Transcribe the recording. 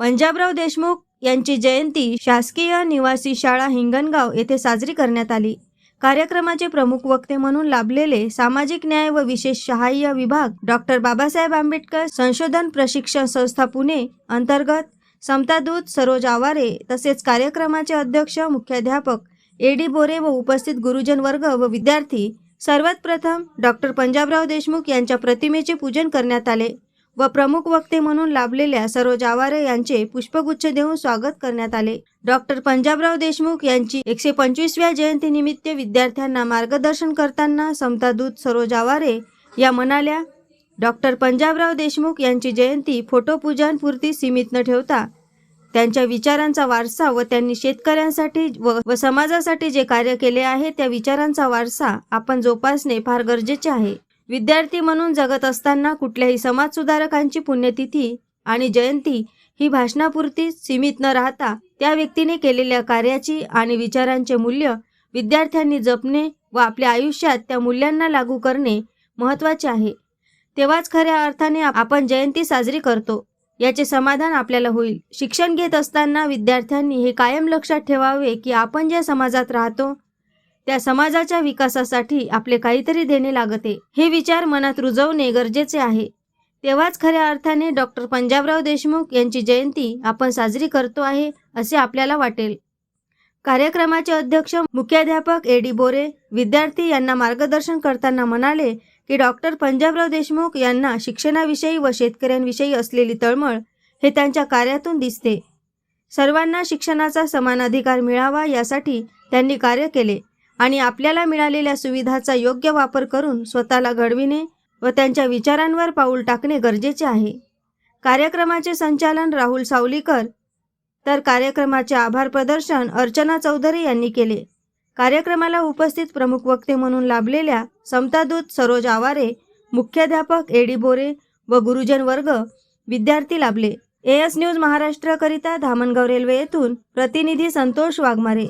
पंजाबराव देशमुख यांची जयंती शासकीय निवासी शाळा हिंगणगाव येथे साजरी करण्यात आली. कार्यक्रमाचे प्रमुख वक्ते म्हणून लाभलेले सामाजिक न्याय व विशेष सहाय्य विभाग डॉक्टर बाबासाहेब आंबेडकर संशोधन प्रशिक्षण संस्था पुणे अंतर्गत समतादूत सरोज आवारे तसेच कार्यक्रमाचे अध्यक्ष मुख्याध्यापक ए डी बोरे व उपस्थित गुरुजन वर्ग व विद्यार्थी सर्वात प्रथम डॉक्टर पंजाबराव देशमुख यांच्या प्रतिमेचे पूजन करण्यात आले. व प्रमुख वक्ते म्हणून लाभलेल्या सरोज आवारे यांचे पुष्पगुच्छ देऊन स्वागत करण्यात आले. डॉक्टर पंजाबराव देशमुख यांची एकशे पंचवीसव्या जयंतीनिमित्त विद्यार्थ्यांना मार्गदर्शन करताना समतादूत सरोज आवारे या म्हणाल्या डॉक्टर पंजाबराव देशमुख यांची जयंती फोटोपूजांपुरती सीमित न ठेवता त्यांच्या विचारांचा वारसा व त्यांनी शेतकऱ्यांसाठी व व समाजासाठी जे कार्य केले आहे त्या विचारांचा वारसा आपण जोपासणे फार गरजेचे आहे. विद्यार्थी म्हणून जगत असताना कुठल्याही समाजसुधारकांची पुण्यतिथी आणि जयंती ही भाषणापुरती सीमित न राहता त्या व्यक्तीने केलेल्या कार्याची आणि विचारांचे मूल्य विद्यार्थ्यांनी जपणे व आपल्या आयुष्यात त्या मूल्यांना लागू करणे महत्त्वाचे आहे. तेव्हाच खऱ्या अर्थाने आपण जयंती साजरी करतो. याचे समाधान आपल्याला होईल. शिक्षण घेत असताना विद्यार्थ्यांनी हे कायम लक्षात ठेवावे की आपण ज्या समाजात राहतो त्या समाजाच्या विकासासाठी आपले काहीतरी देणे लागते. हे विचार मनात रुजवणे गरजेचे आहे. तेव्हाच खऱ्या अर्थाने डॉक्टर पंजाबराव देशमुख यांची जयंती आपण साजरी करतो आहे असे आपल्याला वाटेल. कार्यक्रमाचे अध्यक्ष मुख्याध्यापक ए डी बोरे विद्यार्थी यांना मार्गदर्शन करताना म्हणाले की डॉक्टर पंजाबराव देशमुख यांना शिक्षणाविषयी व शेतकऱ्यांविषयी असलेली तळमळ हे त्यांच्या कार्यातून दिसते. सर्वांना शिक्षणाचा समान अधिकार मिळावा यासाठी त्यांनी कार्य केले. आणि आपल्याला मिळालेल्या सुविधाचा योग्य वापर करून स्वतःला घडविणे व त्यांच्या विचारांवर पाऊल टाकणे गरजेचे आहे. कार्यक्रमाचे संचालन राहुल सावलीकर तर कार्यक्रमाचे आभार प्रदर्शन अर्चना चौधरी यांनी केले. कार्यक्रमाला उपस्थित प्रमुख वक्ते म्हणून लाभलेल्या समतादूत सरोज आवारे मुख्याध्यापक एडी बोरे व गुरुजन वर्ग विद्यार्थी लाभले. एएस न्यूज महाराष्ट्रकरिता धामणगाव रेल्वे येथून प्रतिनिधी संतोष वाघमारे.